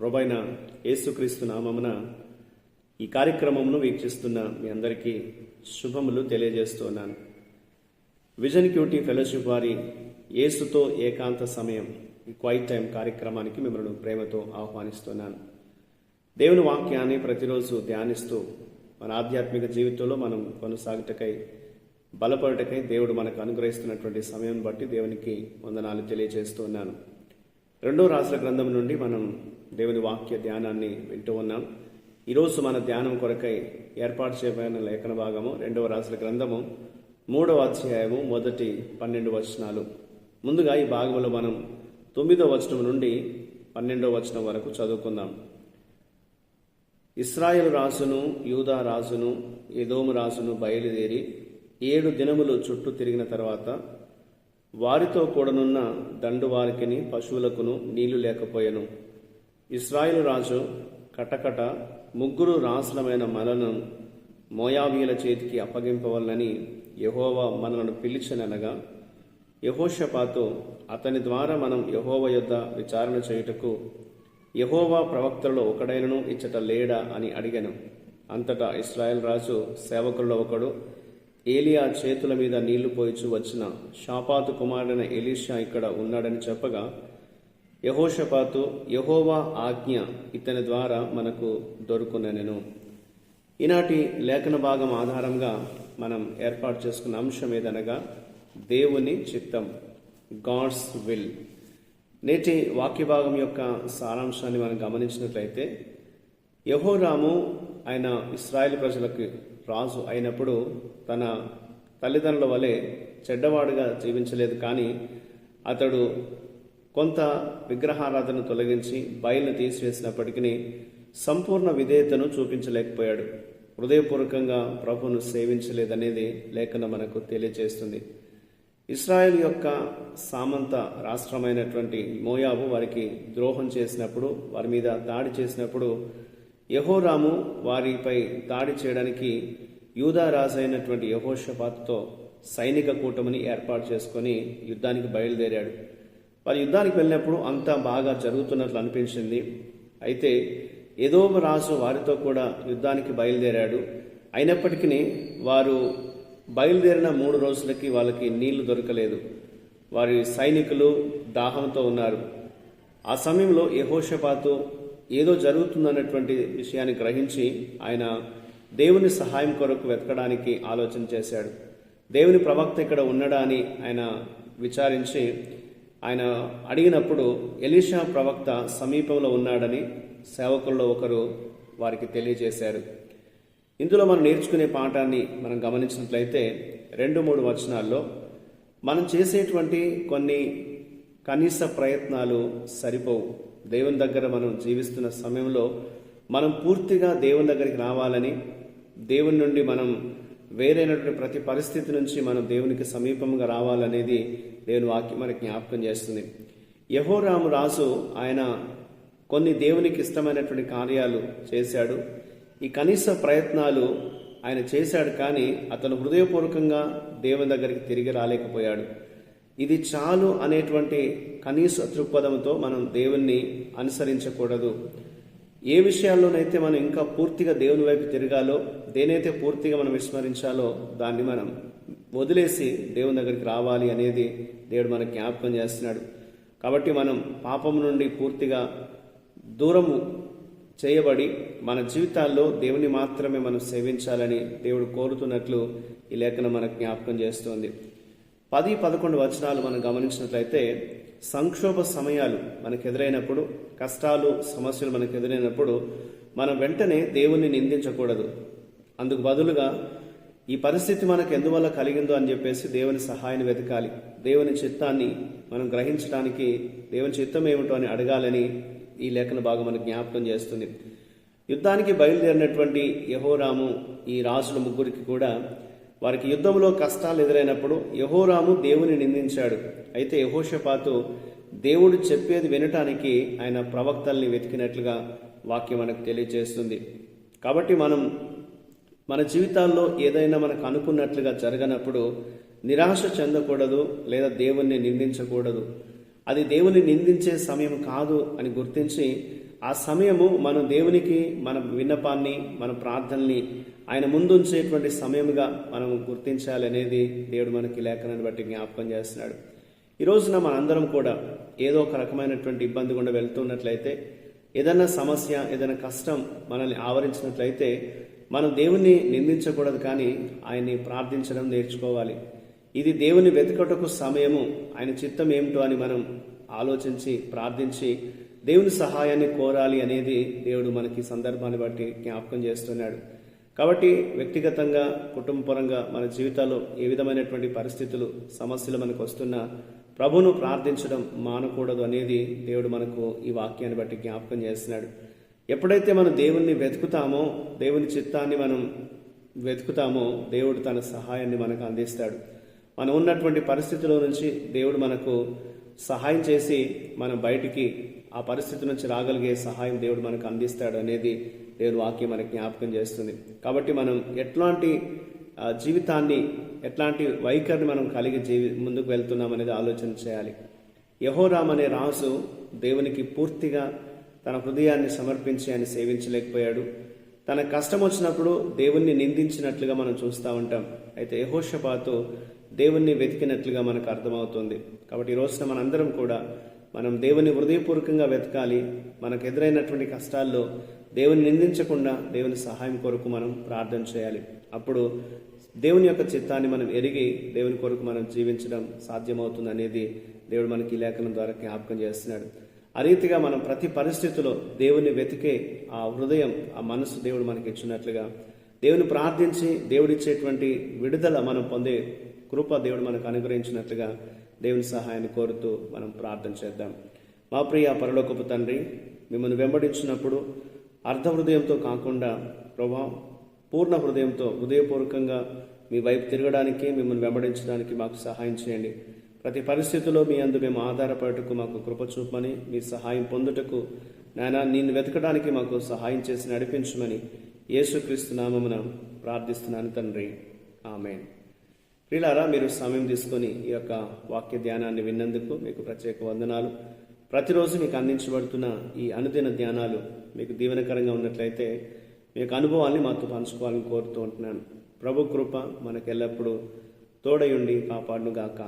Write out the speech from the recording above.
ప్రభైన యేసుక్రీస్తు నామమున ఈ కార్యక్రమమును వీక్షిస్తున్న మీ అందరికీ శుభములు తెలియజేస్తున్నాను విజన్ క్యూటీ ఫెలోషిప్ వారి యేసుతో ఏకాంత సమయం ఈ క్వైట్ టైం కార్యక్రమానికి మిమ్మల్ని ప్రేమతో ఆహ్వానిస్తున్నాను. దేవుని వాక్యాన్ని ప్రతిరోజు ధ్యానిస్తూ మన ఆధ్యాత్మిక జీవితంలో మనం కొనసాగుటకై బలపడటకై దేవుడు మనకు అనుగ్రహిస్తున్నటువంటి సమయం బట్టి దేవునికి వందనాలు తెలియజేస్తూ ఉన్నాను. రెండో రాసుల గ్రంథం నుండి మనం దేవుని వాక్య ధ్యానాన్ని వింటూ ఉన్నాం. ఈరోజు మన ధ్యానం కొరకై ఏర్పాటు చేయబడిన లేఖన భాగము రెండవ రాసుల గ్రంథము మూడవ అధ్యాయము మొదటి పన్నెండు వచనాలు. ముందుగా ఈ భాగంలో మనం తొమ్మిదవ వచనం నుండి పన్నెండవ వచనం వరకు చదువుకుందాం. ఇస్రాయేల్ రాసును యూదా రాసును ఎదోము రాసును బయలుదేరి ఏడు దినములు చుట్టూ తిరిగిన తర్వాత వారితో కూడనున్న దండు వారికిని పశువులకును నీళ్ళు లేకపోయెను. ఇస్రాయిల్ రాజు కటకట ముగ్గురు రాసులమైన మనలను మోయాబీల చేతికి అప్పగింపవల్లని యహోవా మనలను పిలిచననగా యహోషపాతో అతని ద్వారా మనం యహోవ యొద్ద విచారణ చేయుటకు యహోవా ప్రవక్తలలో ఒకడైనను ఇచ్చట లేడా అని అడిగాను. అంతటా ఇస్రాయేల్ రాజు సేవకుల్లో ఒకడు ఏలియా చేతుల మీద నీళ్ళు పోయిచు వచ్చిన షాపాతు కుమారుడైన ఎలీషా ఇక్కడ ఉన్నాడని చెప్పగా యహోషపాతు యహోవా ఆజ్ఞ ఇతని ద్వారా మనకు దొరుకునెను ఈనాటి లేఖన భాగం ఆధారంగా మనం ఏర్పాటు చేసుకున్న అంశం ఏదనగా దేవుని చిత్తం గాడ్స్ విల్. నేటి వాక్య భాగం యొక్క సారాంశాన్ని మనం గమనించినట్లయితే యహోరాము ఆయన ఇస్రాయేల్ ప్రజలకు రాజు అయినప్పుడు తన తల్లిదండ్రుల వలె చెడ్డవాడుగా జీవించలేదు కానీ అతడు కొంత విగ్రహారాధన తొలగించి బయలును తీసివేసినప్పటికీ సంపూర్ణ విధేయతను చూపించలేకపోయాడు. హృదయపూర్వకంగా ప్రభును సేవించలేదనేది లేఖన మనకు తెలియజేస్తుంది. ఇస్రాయెల్ యొక్క సామంత రాష్ట్రమైనటువంటి మోయాబు వారికి ద్రోహం చేసినప్పుడు వారి మీద దాడి చేసినప్పుడు యహోరాము వారిపై దాడి చేయడానికి యూదా రాజు అయినటువంటి యహోషపాత్తో సైనిక కూటమిని ఏర్పాటు చేసుకొని యుద్ధానికి బయలుదేరాడు. వారి యుద్ధానికి వెళ్ళినప్పుడు అంతా బాగా జరుగుతున్నట్లు అనిపించింది. అయితే ఏదో రాజు వారితో కూడా యుద్ధానికి బయలుదేరాడు. అయినప్పటికీ వారు బయలుదేరిన మూడు రోజులకి వాళ్ళకి నీళ్ళు దొరకలేదు. వారి సైనికులు దాహంతో ఉన్నారు. ఆ సమయంలో యహోషపాతు ఏదో జరుగుతుందన్నటువంటి విషయాన్ని గ్రహించి ఆయన దేవుని సహాయం కొరకు వెతకడానికి ఆలోచన చేశాడు. దేవుని ప్రవక్త ఇక్కడ ఉన్నడా అని ఆయన విచారించి ఆయన అడిగినప్పుడు ఎలీషా ప్రవక్త సమీపంలో ఉన్నాడని సేవకుల్లో ఒకరు వారికి తెలియజేశారు. ఇందులో మనం నేర్చుకునే పాఠాన్ని మనం గమనించినట్లయితే రెండు మూడు వచనాల్లో మనం చేసేటువంటి కొన్ని కనీస ప్రయత్నాలు సరిపోవు. దేవుని దగ్గర మనం జీవిస్తున్న సమయంలో మనం పూర్తిగా దేవుని దగ్గరికి రావాలని దేవుని నుండి మనం వేరైనటువంటి ప్రతి పరిస్థితి నుంచి మనం దేవునికి సమీపంగా రావాలనేది దేవుని వాక్యం మనకి జ్ఞాపకం చేస్తుంది. యహోరాము రాజు ఆయన కొన్ని దేవునికి ఇష్టమైనటువంటి కార్యాలు చేశాడు. ఈ కనీస ప్రయత్నాలు ఆయన చేశాడు కానీ అతను హృదయపూర్వకంగా దేవుని దగ్గరికి తిరిగి రాలేకపోయాడు. ఇది చాలు అనేటువంటి కనీస దృక్పథంతో మనం దేవుణ్ణి అనుసరించకూడదు. ఏ విషయాల్లోనైతే మనం ఇంకా పూర్తిగా దేవుని వైపు తిరగాలో దేనైతే పూర్తిగా మనం విస్మరించాలో దాన్ని మనం వదిలేసి దేవుని దగ్గరికి రావాలి అనేది దేవుడు మనకు జ్ఞాపకం చేస్తున్నాడు. కాబట్టి మనం పాపం నుండి పూర్తిగా దూరము చేయబడి మన జీవితాల్లో దేవుని మాత్రమే మనం సేవించాలని దేవుడు కోరుతున్నట్లు ఈ లేఖనం మనకు జ్ఞాపకం చేస్తోంది. పది పదకొండు వచనాలు మనం గమనించినట్లయితే సంక్షోభ సమయాలు మనకు ఎదురైనప్పుడు కష్టాలు సమస్యలు మనకు ఎదురైనప్పుడు మనం వెంటనే దేవుణ్ణి నిందించకూడదు. అందుకు బదులుగా ఈ పరిస్థితి మనకు ఎందువల్ల కలిగిందో అని చెప్పేసి దేవుని సహాయాన్ని వెతకాలి. దేవుని చిత్తాన్ని మనం గ్రహించడానికి దేవుని చిత్తం ఏమిటో అని అడగాలని ఈ లేఖన భాగం మనకు జ్ఞాపకం చేస్తుంది. యుద్ధానికి బయలుదేరినటువంటి యహోరాము ఈ రాజుల ముగ్గురికి కూడా వారికి యుద్ధంలో కష్టాలు ఎదురైనప్పుడు యహోరాము దేవుని నిందించాడు. అయితే యహోషపాతు దేవుడు చెప్పేది వినటానికి ఆయన ప్రవక్తల్ని వెతికినట్లుగా వాక్యం మనకు తెలియజేస్తుంది. కాబట్టి మనం మన జీవితాల్లో ఏదైనా మనకు అనుకున్నట్లుగా జరగనప్పుడు నిరాశ చెందకూడదు లేదా దేవుణ్ణి నిందించకూడదు. అది దేవుని నిందించే సమయం కాదు అని గుర్తించి ఆ సమయము మనం దేవునికి మన విన్నపాన్ని మన ప్రార్థనని ఆయన ముందుంచేటువంటి సమయముగా మనం గుర్తించాలి అనేది దేవుడు మనకి లేఖనాన్ని బట్టి జ్ఞాపకం చేస్తున్నాడు. ఈ రోజున మనందరం కూడా ఏదో ఒక రకమైనటువంటి ఇబ్బంది గుండా వెళ్తున్నట్లయితే ఏదైనా సమస్య ఏదైనా కష్టం మనల్ని ఆవరించినట్లయితే మనం దేవుణ్ణి నిందించకూడదు కానీ ఆయన్ని ప్రార్థించడం నేర్చుకోవాలి. ఇది దేవుని వెతుకటకు సమయము ఆయన చిత్తం ఏమిటో అని మనం ఆలోచించి ప్రార్థించి దేవుని సహాయాన్ని కోరాలి అనేది దేవుడు మనకి సందర్భాన్ని బట్టి జ్ఞాపకం చేస్తున్నాడు. కాబట్టి వ్యక్తిగతంగా కుటుంబపరంగా మన జీవితాల్లో ఏ విధమైనటువంటి పరిస్థితులు సమస్యలు మనకు వస్తున్నా ప్రభును ప్రార్థించడం మానకూడదు అనేది దేవుడు మనకు ఈ వాక్యాన్ని బట్టి జ్ఞాపకం చేస్తున్నాడు. ఎప్పుడైతే మనం దేవుణ్ణి వెతుకుతామో దేవుని చిత్తాన్ని మనం వెతుకుతామో దేవుడు తన సహాయాన్ని మనకు అందిస్తాడు. మనం ఉన్నటువంటి పరిస్థితిలో నుంచి దేవుడు మనకు సహాయం చేసి మనం బయటికి ఆ పరిస్థితి నుంచి రాగలిగే సహాయం దేవుడు మనకు అందిస్తాడు అనేది దేవుడు వాక్యం మన జ్ఞాపకం చేస్తుంది. కాబట్టి మనం ఎట్లాంటి జీవితాన్ని ఎట్లాంటి వైఖరిని మనం కలిగి జీవి ముందుకు వెళ్తున్నాం అనేది ఆలోచన చేయాలి. యహోరామ్ అనే రాజు దేవునికి పూర్తిగా తన హృదయాన్ని సమర్పించి ఆయన సేవించలేకపోయాడు. తన కష్టం వచ్చినప్పుడు దేవుణ్ణి నిందించినట్లుగా మనం చూస్తూ ఉంటాం. అయితే యహోషపాతో దేవుణ్ణి వెతికినట్లుగా మనకు అర్థమవుతుంది. కాబట్టి ఈ రోజున మనందరం కూడా మనం దేవుని హృదయపూర్వకంగా వెతకాలి. మనకు ఎదురైనటువంటి కష్టాల్లో దేవుని నిందించకుండా దేవుని సహాయం కొరకు మనం ప్రార్థన చేయాలి. అప్పుడు దేవుని యొక్క చిత్తాన్ని మనం ఎరిగి దేవుని కొరకు మనం జీవించడం సాధ్యమవుతుంది అనేది దేవుడు మనకి ఈ లేఖనం ద్వారా జ్ఞాపకం చేస్తున్నాడు. ఆ రీతిగా మనం ప్రతి పరిస్థితిలో దేవుని వెతికే ఆ హృదయం ఆ మనసు దేవుడు మనకి ఇచ్చినట్లుగా దేవుని ప్రార్థించి దేవుడిచ్చేటువంటి విడుదల మనం పొందే కృప దేవుడు మనకు అనుగ్రహించినట్లుగా దేవుని సహాయాన్ని కోరుతూ మనం ప్రార్థన చేద్దాం. మా ప్రియ పరలోకపు తండ్రి మిమ్మల్ని వెంబడించినప్పుడు అర్ధ హృదయంతో కాకుండా ప్రభా పూర్ణ హృదయంతో హృదయపూర్వకంగా మీ వైపు తిరగడానికి మిమ్మల్ని వెంబడించడానికి మాకు సహాయం చేయండి. ప్రతి పరిస్థితిలో మీ అందు మేము ఆధారపడటకు మాకు కృప చూపమని మీ సహాయం పొందుటకు నాయన నిన్ను వెతకడానికి మాకు సహాయం చేసి నడిపించమని యేసుక్రీస్తు నామమున ప్రార్థిస్తున్నాను తండ్రి. ఆమె ప్రిలారా మీరు సమయం తీసుకొని ఈ యొక్క వాక్య ధ్యానాన్ని విన్నందుకు మీకు ప్రత్యేక వందనాలు. ప్రతిరోజు మీకు అందించబడుతున్న ఈ అనుదిన ధ్యానాలు మీకు దీవెనకరంగా ఉన్నట్లయితే మీ యొక్క అనుభవాల్ని మాతో పంచుకోవాలని కోరుతూ ఉంటున్నాను. ప్రభు కృప మనకెల్లప్పుడూ తోడయుండి కాపాడునుగాక.